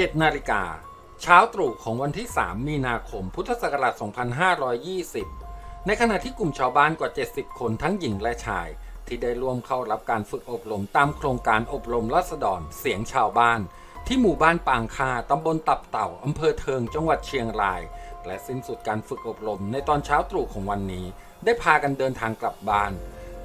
7 นาฬิกา เช้าตรู่ของวันที่ 3 มีนาคม พุทธศักราช 2520 ในขณะที่กลุ่มชาวบ้านกว่า 70 คนทั้งหญิงและชาย ที่ได้ร่วมเข้ารับการฝึกอบรมตามโครงการอบรมรัษฎรเสียงชาวบ้าน ที่หมู่บ้านปางคาตำบลตับเต่าอำเภอเทิงจังหวัดเชียงราย และสิ้นสุดการฝึกอบรมในตอนเช้าตรู่ของวันนี้ ได้พากันเดินทางกลับบ้าน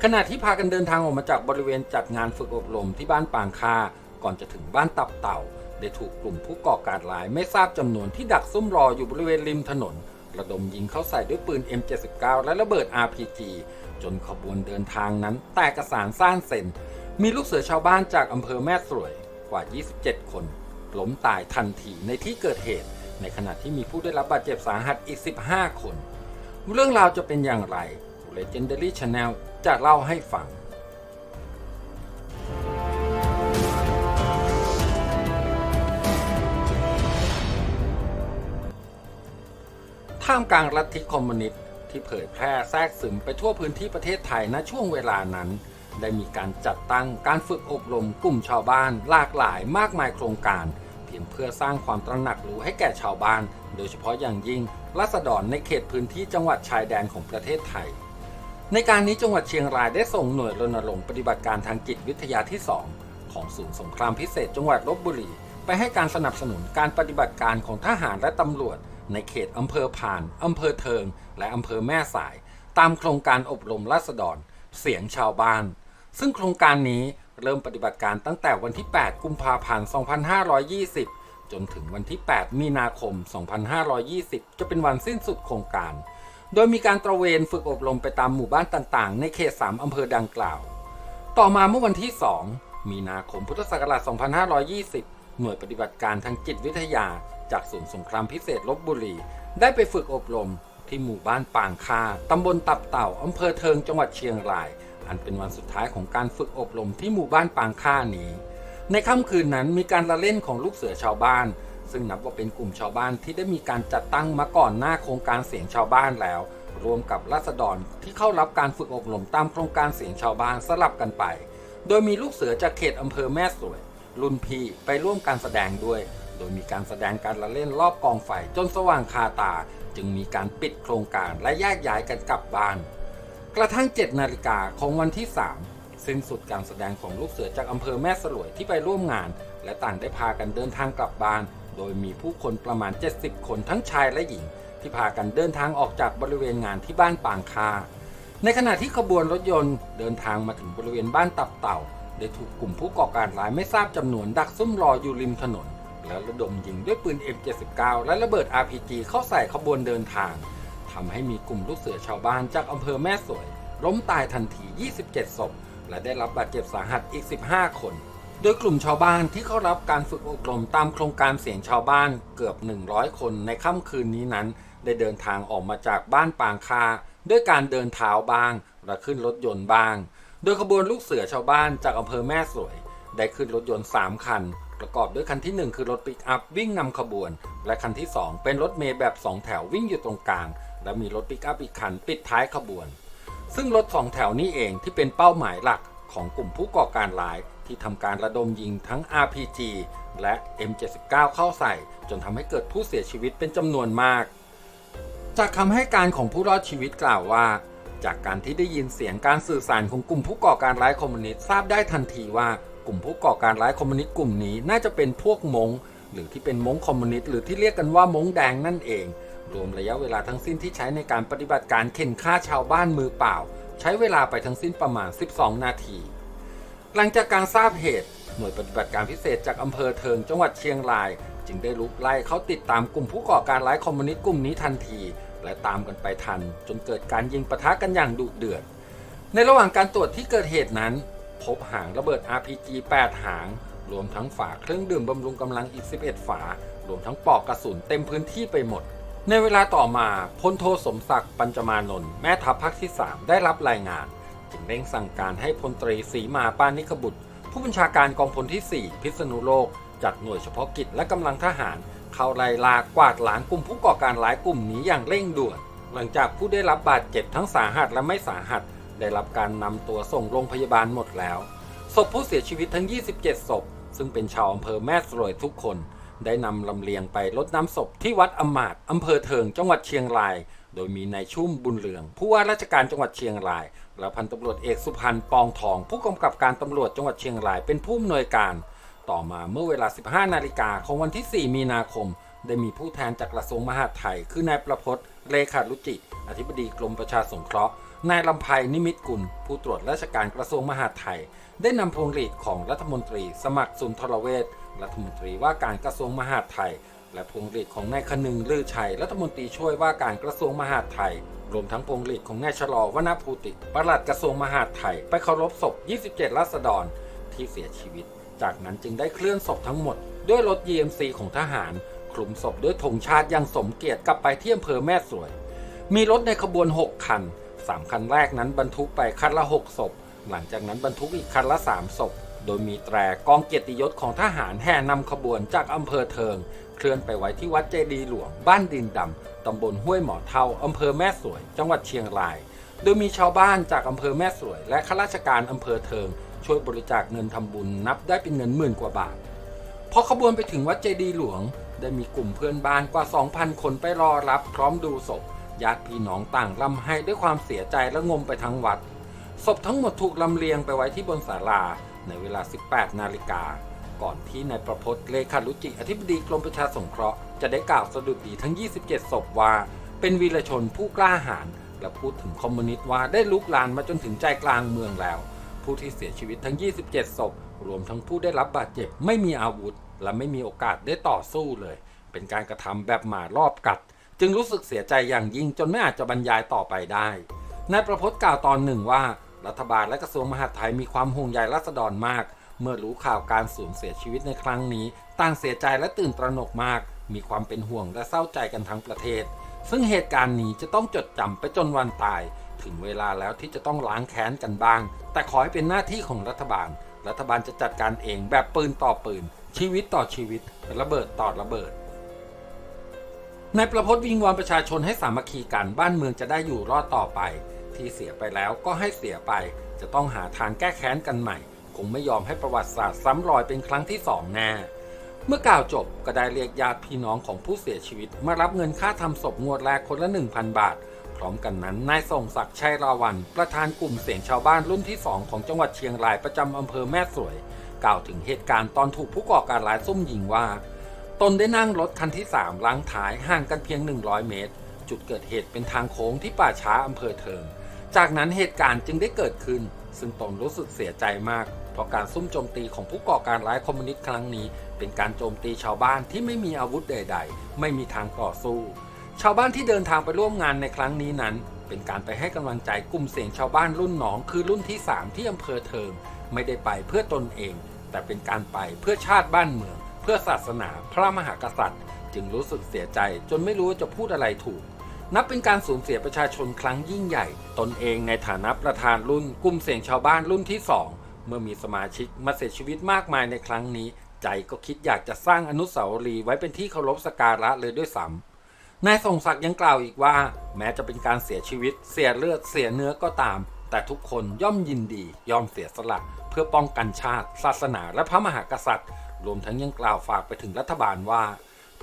ขณะที่พากันเดินทางออกมาจากบริเวณจัดงานฝึกอบรมที่บ้านปางคา ก่อนจะถึงบ้านตับเต่า ได้ถูกกลุ่มผู้ก่อการร้ายไม่ทราบจำนวนที่ดักซุ่มรออยู่บริเวณริมถนน ระดมยิงเข้าใส่ด้วยปืน M79 และระเบิด RPG จนขบวนเดินทางนั้นแตกกระสานซ่านเซนมีลูกเสือชาวบ้านจากอำเภอแม่สวยกว่า 27 คนล้มตายทันทีในที่เกิดเหตุ ในขณะที่มีผู้ได้รับบาดเจ็บสาหัสอีก 15 คน เรื่องราวจะเป็นอย่างไร Legendary Channel จะเล่าให้ฟัง ท่ามกลางลัทธิคอมมิวนิสต์ที่เผยแพร่แทรกซึมไปทั่วพื้นที่ประเทศไทยณช่วงเวลานั้น ได้มีการจัดตั้งการฝึกอบรมกลุ่มชาวบ้าน หลากหลายมากมายโครงการ เพียงเพื่อสร้างความตระหนักรู้ให้แก่ชาวบ้าน โดยเฉพาะอย่างยิ่งรัษฎรในเขตพื้นที่จังหวัดชายแดนของประเทศไทย ในการนี้จังหวัดเชียงรายได้ส่งหน่วยรณรงค์ปฏิบัติการทางจิตวิทยาที่ 2 ของศูนย์สงครามพิเศษ จังหวัดลบบุรีไปให้การสนับสนุนการปฏิบัติการของทหารและตำรวจ ในเขตอำเภอผ่านอำเภอเทิง และอำเภอแม่สาย ตามโครงการอบรมราษฎร เสียงชาวบ้าน ซึ่งโครงการนี้เริ่มปฏิบัติการตั้งแต่วันที่ 8 กุมภาพันธ์ 2520 จนถึงวันที่ 8 มีนาคม 2520 จะเป็นวันสิ้นสุดโครงการ โดยมีการตระเวนฝึกอบรมไปตามหมู่บ้านต่างๆ ในเขต 3 อำเภอดังกล่าว ต่อมาเมื่อวันที่ 2 มีนาคม พุทธศักราช 2520 หน่วยปฏิบัติการทางจิตวิทยา จากศูนย์สงครามพิเศษลบบุรี ได้ไปฝึกอบรมที่หมู่บ้านปางคาตำบลตับเต่าอำเภอเทิงจังหวัดเชียงราย อันเป็นวันสุดท้ายของการฝึกอบรมที่หมู่บ้านปางคานี้ ในค่ำคืนนั้นมีการละเล่นของลูกเสือชาวบ้าน ซึ่งนับว่าเป็นกลุ่มชาวบ้านที่ได้มีการจัดตั้งมาก่อนหน้าโครงการเสียงชาวบ้านแล้ว รวมกับราษฎรที่เข้ารับการฝึกอบรมตามโครงการเสียงชาวบ้านสลับกันไป โดยมีลูกเสือจากเขตอำเภอแม่สวยรุ่นพี่ไปร่วมการแสดงด้วย โดยมีการแสดงการละเล่นรอบกองไฟจนสว่างคาตา จึงมีการปิดโครงการและแยกย้ายกันกลับบ้าน กระทั่ง 7 นาฬิกาของวันที่ 3 สิ้นสุดการแสดงของลูกเสือจากอำเภอแม่สลวยที่ไปร่วมงาน และต่างได้พากันเดินทางกลับบ้าน โดยมีผู้คนประมาณ 70 คนทั้งชายและหญิง ที่พากันเดินทางออกจากบริเวณงานที่บ้านปางคา ในขณะที่ขบวนรถยนต์เดินทางมาถึงบริเวณบ้านตับเต่าได้ถูกกลุ่มผู้ก่อการร้ายไม่ทราบจำนวนดักซุ่มรออยู่ริมถนน แล้วระดมยิงด้วยปืน M79 และระเบิด RPG เข้าใส่ขบวนเดินทางทำให้มีกลุ่มลูกเสือชาวบ้านจากอำเภอแม่สวย ล้มตายทันที 27 ศพ และได้รับบาดเจ็บสาหัสอีก 15 คน โดยกลุ่มชาวบ้านที่เข้ารับการฝึกอบรมตามโครงการเสียงชาวบ้านเกือบ 100 คนในค่ำคืนนี้นั้น ได้เดินทางออกมาจากบ้านปางคา ด้วยการเดินเท้าบ้าง และขึ้นรถยนต์บ้าง โดยขบวนลูกเสือชาวบ้านจากอำเภอแม่สวย ได้ขึ้นรถยนต์ 3 คัน ประกอบด้วยคันทีหนึ่1 คือรถปิกอัพวิ่งนำขบวน และคันที่ 2 เป็นรถเมล์แบบ 2 แถววิ่งอยู่ตรงกลาง และมีรถปิกอัพอีกคันปิดท้ายขบวน ซึ่งรถสองแถวนี้เองที่เป็นเป้าหมายหลักของกลุ่มผู้ก่อการร้าย ที่ทำการระดมยิงทั้ง RPG และ M79 เข้าใส่ จนทำให้เกิดผู้เสียชีวิตเป็นจำนวนมาก จากคำให้การของผู้รอดชีวิตกล่าวว่า จากการที่ได้ยินเสียงการสื่อสารของกลุ่มผู้ก่อการร้ายคอมมิวนิสต์ทราบได้ทันทีว่า กลุ่มผู้ก่อการร้ายคอมมิวนิสต์กลุ่มนี้น่าจะเป็นพวกมงหรือที่เป็นมงคอมมิวนิสต์หรือที่เรียกกันว่ามงแดงนั่นเอง รวมระยะเวลาทั้งสิ้นที่ใช้ในการปฏิบัติการเข็นฆ่าชาวบ้านมือเปล่า ใช้เวลาไปทั้งสิ้นประมาณ 12 นาที หลังจากการทราบเหตุหน่วยปฏิบัติการพิเศษจากอำเภอเทิงจังหวัดเชียงราย จึงได้ลุกไล่เขาติดตามกลุ่มผู้ก่อการร้ายคอมมิวนิสต์กลุ่มนี้ทันที และตามกันไปทัน จนเกิดการยิงปะทะกันอย่างดุเดือด ในระหว่างการตรวจที่เกิดเหตุนั้น พบหางระเบิด RPG 8 หาง รวมทั้งฝาเครื่องดื่มบำรุงกำลังอีก 11 ฝา รวมทั้งปอกกระสุนเต็มพื้นที่ไปหมด ในเวลาต่อมาพลโทสมศักดิ์ปัญจมานนท์แม่ทัพภาคที่ 3 ได้รับรายงาน จึงเร่งสั่งการให้พลตรีศรีมาปานิกบุตร ผู้บัญชาการกองพลที่ 4 พิษณุโลก จัดหน่วยเฉพาะกิจและกำลังทหาร เข้าไล่ลากวาดล้างกลุ่มผู้ก่อการร้ายกลุ่มนี้อย่างเร่งด่วนหลังจากผู้ได้รับบาดเจ็บทั้งสาหัสและไม่สาหัส ได้รับการนำตัวส่งโรงพยาบาลหมดแล้ว ศพผู้เสียชีวิตทั้ง 27 ศพ ซึ่งเป็นชาวอำเภอแม่สลวยทุกคน ได้นำลำเลียงไปรดน้ำศพที่วัดอมาตอำเภอเทิงจังหวัดเชียงราย โดยมีนายชุ่มบุญเหลือง ผู้ว่าราชการจังหวัดเชียงราย และพันตำรวจเอกสุพันธ์ปองทอง ผู้กำกับการตำรวจจังหวัดเชียงรายเป็นผู้อำนวยการ ต่อมาเมื่อเวลา 15 นาฬิกาของวันที่ 4 มีนาคมได้มีผู้แทนจากกระทรวงมหาดไทย คือนายประพจน์เลขารุจิ อธิบดีกรมประชาสงเคราะห์ นายลำไพนิมิตกุล ผู้ตรวจราชการกระทรวงมหาดไทย ได้นำพวงหลีดของรัฐมนตรี สมัครสุนทรเวชรัฐมนตรีว่าการกระทรวงมหาดไทย และพวงหลีดของนายคนึงลือชัย รัฐมนตรีช่วยว่าการกระทรวงมหาดไทย รวมทั้งพวงหลีดของนายชะลอวนาภูติปลัดกระทรวงมหาดไทย ไปเคารพศพ 27 ราษฎร ที่เสียชีวิต จากนั้นจึงได้เคลื่อนศพทั้งหมด ด้วยรถ GMC ของทหารคลุมศพด้วยธงชาติอยังสมเกียรติกลับไปที่อำเภอแม่สวย มีรถในขบวน 6 คัน 3 คันแรกนั้นบรรทุกไปคันละ 6 ศพ หลังจากนั้นบรรทุกอีกคันละ 3 ศพ โดยมีแตรกองเกียรติยศของทหารแห่นำขบวนจากอำเภอเทิง เคลื่อนไปไว้ที่วัดเจดีหลวง บ้านดินดำตำบลห้วยหมอเทาอำเภอแม่สวย จังหวัดเชียงราย โดยมีชาวบ้านจากอำเภอแม่สวย และข้าราชการอำเภอเทิง ช่วยบริจาคเงินทำบุญนับได้เป็นเงินหมื่นกว่าบาทพอขบวนไปถึงวัดเจดีหลวง ได้มีกลุ่มเพื่อนบ้านกว่า 2,000 คนไปรอรับพร้อมดูศพ ญาติพี่น้องต่างร่ำไห้ด้วยความเสียใจและงมไปทั้งวัด ศพทั้งหมดถูกลำเลียงไปไว้ที่บนศาลาในเวลา 18 นาฬิกา ก่อนที่นายประพจน์เลขารุจิอธิบดีกรมประชาสงเคราะห์จะได้กล่าวสดุดีทั้ง 27 ศพว่า เป็นวีรชนผู้กล้าหาญและพูดถึงคอมมิวนิสต์ว่าได้ลุกลานมาจนถึงใจกลางเมืองแล้ว ผู้ที่เสียชีวิตทั้ง 27 ศพ รวมทั้งผู้ได้รับบาดเจ็บไม่มีอาวุธ และไม่มีโอกาสได้ต่อสู้เลย เป็นการกระทำแบบหมารอบกัด จึงรู้สึกเสียใจอย่างยิ่งจนไม่อาจจะบรรยายต่อไปได้นายประพจน์กล่าวตอนหนึ่งว่า รัฐบาลและกระทรวงมหาดไทยมีความห่วงใยราษฎรมาก เมื่อรู้ข่าวการสูญเสียชีวิตในครั้งนี้ ต่างเสียใจและตื่นตระหนกมาก มีความเป็นห่วงและเศร้าใจกันทั้งประเทศ ซึ่งเหตุการณ์นี้จะต้องจดจำไปจนวันตาย ถึงเวลาแล้วที่จะต้องล้างแค้นกันบ้าง แต่ขอให้เป็นหน้าที่ของรัฐบาล รัฐบาลจะจัดการเองแบบปืนต่อปืน ชีวิตต่อชีวิตระเบิดต่อระเบิด นายประพจน์วิงวอนประชาชนให้สามัคคีกันบ้านเมืองจะได้อยู่รอดต่อไป ที่เสียไปแล้วก็ให้เสียไป จะต้องหาทางแก้แค้นกันใหม่ คงไม่ยอมให้ประวัติศาสตร์ซ้ำรอยเป็นครั้งที่สองแน่เมื่อกล่าวจบก็ได้เรียกญาติพี่น้องของผู้เสียชีวิต มารับเงินค่าทำศพงวดแรกคนละ 1,000 บาท พร้อมกันนั้นนายส่งศักดิ์ชัยราวัน ประธานกลุ่มเสียงชาวบ้านรุ่นที่ 2 ของจังหวัดเชียงรายประจำอำเภอแม่สวย กล่าวถึงเหตุการณ์ตอนถูกผู้ก่อการร้ายซุ่มยิงว่า ตนได้นั่งรถคันที่ 3 ล้างท้ายห่างกันเพียง 100 เมตร จุดเกิดเหตุเป็นทางโค้งที่ป่าช้าอำเภอเทิง จากนั้นเหตุการณ์จึงได้เกิดขึ้น ซึ่งตนรู้สึกเสียใจมาก เพราะการซุ่มโจมตีของผู้ก่อการร้ายคอมมิวนิสต์ครั้งนี้ เป็นการโจมตีชาวบ้านที่ไม่มีอาวุธใด ๆ ไม่มีทางต่อสู้ ชาวบ้านที่เดินทางไปร่วมงานในครั้งนี้นั้น เป็นการไปให้กำลังใจกลุ่มเสียงชาวบ้านรุ่นหนองคือรุ่นที่ 3 ที่อำเภอเทิง ไม่ได้ไปเพื่อตนเอง แต่เป็นการไปเพื่อชาติบ้านเมือง พื่อศาสนาพระมหากษัตริย์ จึงรู้สึกเสียใจจนไม่รู้ว่าจะพูดอะไรถูก นับเป็นการสูญเสียประชาชนครั้งยิ่งใหญ่ ตนเองในฐานะประธานรุ่นกลุ่มเสียงชาวบ้านรุ่นที่สองเมื่อมีสมาชิกมาเสียชีวิตมากมายในครั้งนี้ ใจก็คิดอยากจะสร้างอนุสาวรีย์ไว้เป็นที่เคารพสักการะเลยด้วยซ้ำนายทรงศักดิ์ยังกล่าวอีกว่า แม้จะเป็นการเสียชีวิต เสียเลือดเสียเนื้อก็ตาม แต่ทุกคนย่อมยินดี ยอมเสียสละ เพื่อป้องกันชาติ ศาสนาและพระมหากษัตริย์ รวมทั้งยังกล่าวฝากไปถึงรัฐบาลว่า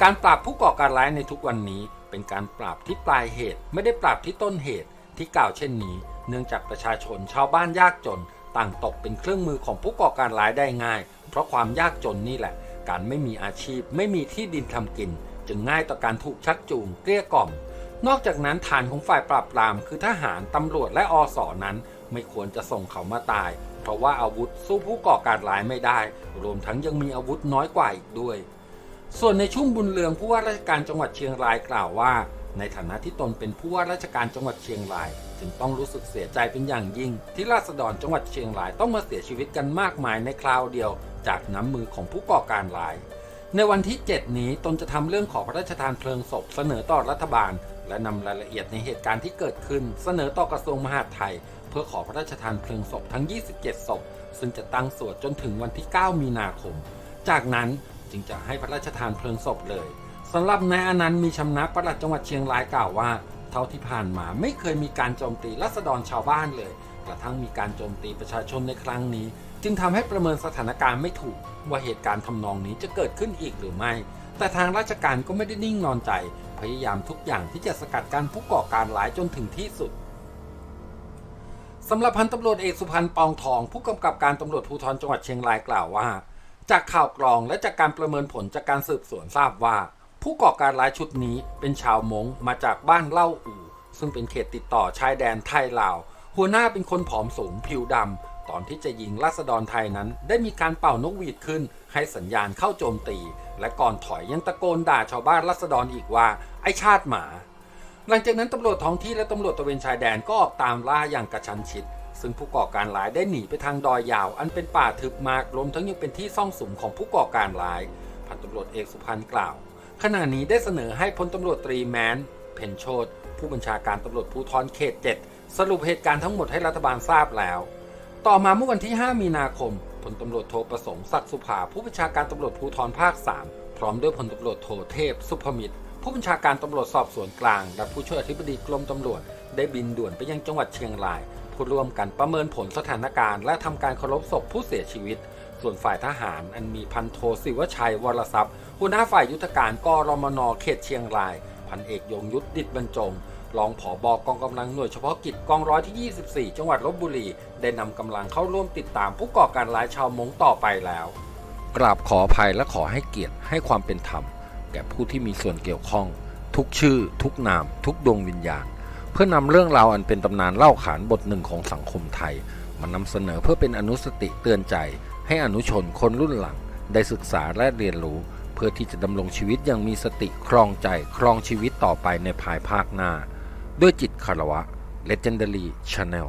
การปราบผู้ก่อการร้ายในทุกวันนี้ เป็นการปราบที่ปลายเหตุ ไม่ได้ปราบที่ต้นเหตุ ที่กล่าวเช่นนี้ เนื่องจากประชาชนชาวบ้านยากจน ต่างตกเป็นเครื่องมือของผู้ก่อการร้ายได้ง่าย เพราะความยากจนนี่แหละ การไม่มีอาชีพ ไม่มีที่ดินทำกิน จึงง่ายต่อการถูกชักจูงเกลี้ยกล่อม นอกจากนั้นฐานของฝ่ายปราบปราม คือทหารตำรวจและอสอนั้น ไม่ควรจะส่งเขามาตาย เพราะว่าอาวุธสู้ผู้ก่อการร้ายไม่ได้ รวมทั้งยังมีอาวุธน้อยกว่าอีกด้วย ส่วนในชุ่มบุญเรืองผู้ว่าราชการจังหวัดเชียงรายกล่าวว่า ในฐานะที่ตนเป็นผู้ว่าราชการจังหวัดเชียงราย จึงต้องรู้สึกเสียใจเป็นอย่างยิ่ง ที่ราษฎรจังหวัดเชียงรายต้องมาเสียชีวิตกันมากมายในคราวเดียว จากน้ำมือของผู้ก่อการร้ายในวันที่ 7 นี้ตนจะทำเรื่องขอพระราชทานเพลิงศพเสนอต่อรัฐบาล และนำรายละเอียดในเหตุการณ์ที่เกิดขึ้น เสนอต่อกระทรวงมหาดไทย พื่อขอพระราชทานเพลิงศพทั้ง 27 ศพ ซึ่งจะตั้งสวดจนถึงวันที่ 9 มีนาคม จากนั้นจึงจะให้พระราชทานเพลิงศพเลยสำหรับนายอนันต์มีชำนะปลัดจังหวัดเชียงรายกล่าวว่า เท่าที่ผ่านมาไม่เคยมีการโจมตีรัษฎรชาวบ้านเลยกระทั่งมีการโจมตีประชาชนในครั้งนี้ จึงทำให้ประเมินสถานการณ์ไม่ถูก ว่าเหตุการณ์ทำนองนี้จะเกิดขึ้นอีกหรือไม่ แต่ทางราชการก็ไม่ได้นิ่งนอนใจ พยายามทุกอย่างที่จะสกัดกั้นผู้ก่อการร้ายจนถึงที่สุด สำหรับพันตำรวจเอกสุพันธ์ปองทอง ผู้กำกับการตำรวจภูธรจังหวัดเชียงรายกล่าวว่า จากข่าวกรองและจากการประเมินผลจากการสืบสวนทราบว่า ผู้ก่อการร้ายชุดนี้เป็นชาวมงมาจากบ้านเล่าอู่ ซึ่งเป็นเขตติดต่อชายแดนไทยลาว หัวหน้าเป็นคนผอมสูงผิวดำตอนที่จะยิงราษฎรไทยนั้น ได้มีการเป่านกหวีดขึ้น ให้สัญญาณเข้าโจมตี และก่อนถอยยังตะโกนด่าชาวบ้านราษฎรอีกว่า ไอชาติหมา หลังจากนั้นตำรวจท้องที่และตำรวจตะเวนชายแดนก็ออกตามล่าอย่างกระชั้นชิด ซึ่งผู้ก่อการร้ายได้หนีไปทางดอยยาว อันเป็นป่าทึบมากรวมทั้งยังเป็นที่ซ่องสุมของผู้ก่อการร้าย พันตำรวจเอกสุพันธ์กล่าว ขณะนี้ได้เสนอให้พลตำรวจตรีแมน เพนโชตผู้บัญชาการตำรวจภูธรเขต 7 สรุปเหตุการณ์ทั้งหมดให้รัฐบาลทราบแล้ว ต่อมาเมื่อวันที่ 5 มีนาคมพลตำรวจโทประสงค์ศักดิ์สุภาผู้บัญชาการตำรวจภูธรภาค 3 พร้อมด้วยพลตำรวจโทเทพ สุภมิตร ผู้บัญชาการตำรวจสอบสวนกลาง และผู้ช่วยอธิบดีกรมตำรวจ ได้บินด่วนไปยังจังหวัดเชียงรายเพื่อร่วมกันประเมินผลสถานการณ์ และทำการเคารพศพผู้เสียชีวิต ส่วนฝ่ายทหารอันมีพันโทศิวชัยวรทรัพย์ หัวหน้าฝ่ายยุทธการกรมนเขตเชียงราย พันเอกยงยุทธดิตบรรจงรองผอบอกองกำลังหน่วยเฉพาะกิจกองร้อยที่ 24 จังหวัดลบบุรี ได้นำกำลังเข้าร่วมติดตามผู้ก่อการร้ายชาวมงต่อไปแล้ว กราบขออภัยและขอให้เกียรติให้ความเป็นธรรม แก่ผู้ที่มีส่วนเกี่ยวข้อง ทุกชื่อ ทุกนาม ทุกดวงวิญญาณ เพื่อนำเรื่องราวอันเป็นตำนานเล่าขานบทหนึ่งของสังคมไทย มานำเสนอเพื่อเป็นอนุสติเตือนใจ ให้อนุชนคนรุ่นหลัง ได้ศึกษาและเรียนรู้ เพื่อที่จะดำรงชีวิตอย่างมีสติครองใจครองชีวิตต่อไปในภายภาคหน้า ด้วยจิตคารวะ Legendary Channel